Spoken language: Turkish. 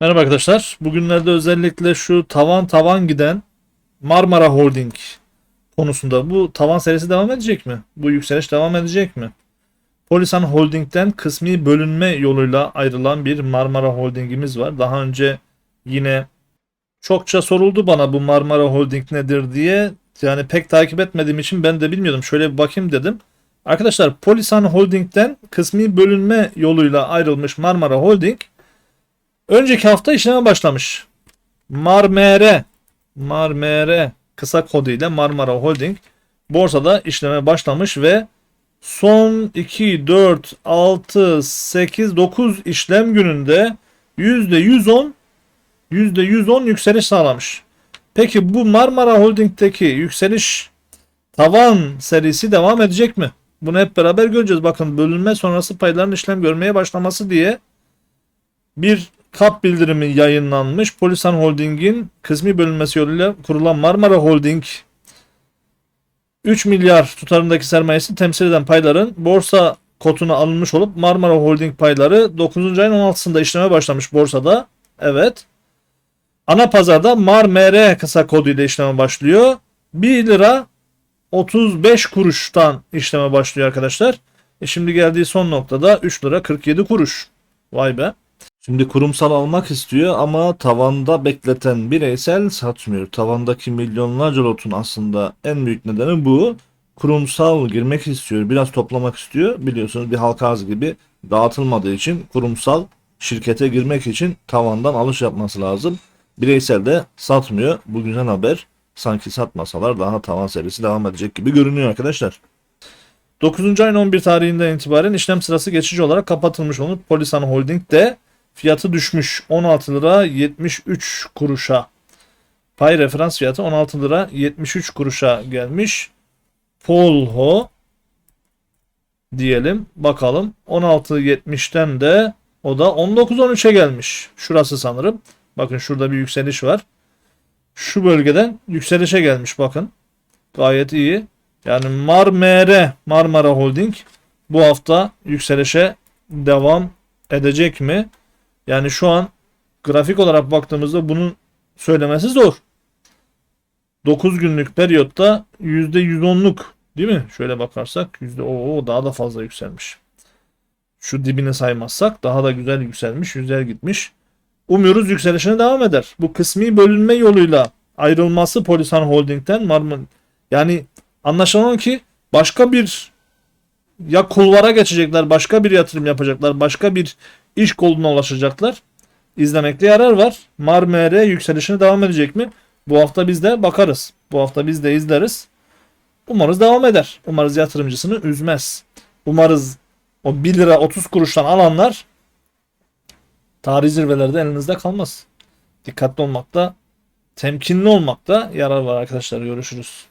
Merhaba arkadaşlar. Bugünlerde özellikle şu tavan tavan giden Marmara Holding konusunda bu tavan serisi devam edecek mi? Bu yükseliş devam edecek mi? Polisan Holding'den kısmi bölünme yoluyla ayrılan bir Marmara Holding'imiz var. Daha önce yine çokça soruldu bana bu Marmara Holding nedir diye. Yani pek takip etmediğim için ben de bilmiyordum. Şöyle bir bakayım dedim. Arkadaşlar Polisan Holding'den kısmi bölünme yoluyla ayrılmış Marmara Holding önceki hafta işleme başlamış. Marmere Marmere kısa koduyla Marmara Holding borsada işleme başlamış ve son 2, 4, 6, 8, 9 işlem gününde %110 %110 yükseliş sağlamış. Peki bu Marmara Holding'deki yükseliş tavan serisi devam edecek mi? Bunu hep beraber göreceğiz. Bakın bölünme sonrası payların işlem görmeye başlaması diye bir kap bildirimi yayınlanmış. Polisan Holding'in kısmi bölünmesi yoluyla kurulan Marmara Holding 3 milyar tutarındaki sermayesi temsil eden payların borsa kotuna alınmış olup Marmara Holding payları 9. ayın 16'sında işleme başlamış borsada. Evet. Ana pazarda MAR-MR kısa koduyla işleme başlıyor. 1 lira 35 kuruştan işleme başlıyor arkadaşlar. E şimdi geldiği son noktada 3 lira 47 kuruş. Vay be. Şimdi kurumsal almak istiyor ama tavanda bekleten bireysel satmıyor. Tavandaki milyonlarca lotun aslında en büyük nedeni bu. Kurumsal girmek istiyor, biraz toplamak istiyor. Biliyorsunuz bir halka arz gibi dağıtılmadığı için kurumsal şirkete girmek için tavandan alış yapması lazım. Bireysel de satmıyor. Bu güzel haber. Sanki satmasalar daha tavan serisi devam edecek gibi görünüyor arkadaşlar. 9. ayın 11 tarihinden itibaren işlem sırası geçici olarak kapatılmış olup Polisan Holding de fiyatı düşmüş 16 lira 73 kuruşa. Pay referans fiyatı 16 lira 73 kuruşa gelmiş. Polho diyelim bakalım 16.70'ten de o da 19.13'e gelmiş. Şurası sanırım. Bakın şurada bir yükseliş var. Şu bölgeden yükselişe gelmiş bakın. Gayet iyi. Yani Marmere Marmara Holding bu hafta yükselişe devam edecek mi? Yani şu an grafik olarak baktığımızda bunun söylemesi zor. 9 günlük periyotta %110'luk değil mi? Şöyle bakarsak yüzde o daha da fazla yükselmiş. Şu dibini saymazsak daha da güzel yükselmiş, güzel gitmiş. Umuyoruz yükselişine devam eder. Bu kısmi bölünme yoluyla ayrılması Polisan Holding'den Marmara yani anlaşılan ki başka bir ya kulvara geçecekler, başka bir yatırım yapacaklar, başka bir iş koluna ulaşacaklar. İzlemekte yarar var. Marmara yükselişine devam edecek mi? Bu hafta biz de bakarız. Bu hafta biz de izleriz. Umarız devam eder. Umarız yatırımcısını üzmez. Umarız o 1 lira 30 kuruştan alanlar tarihi zirvelerde elinizde kalmaz. Dikkatli olmakta, temkinli olmakta yarar var arkadaşlar. Görüşürüz.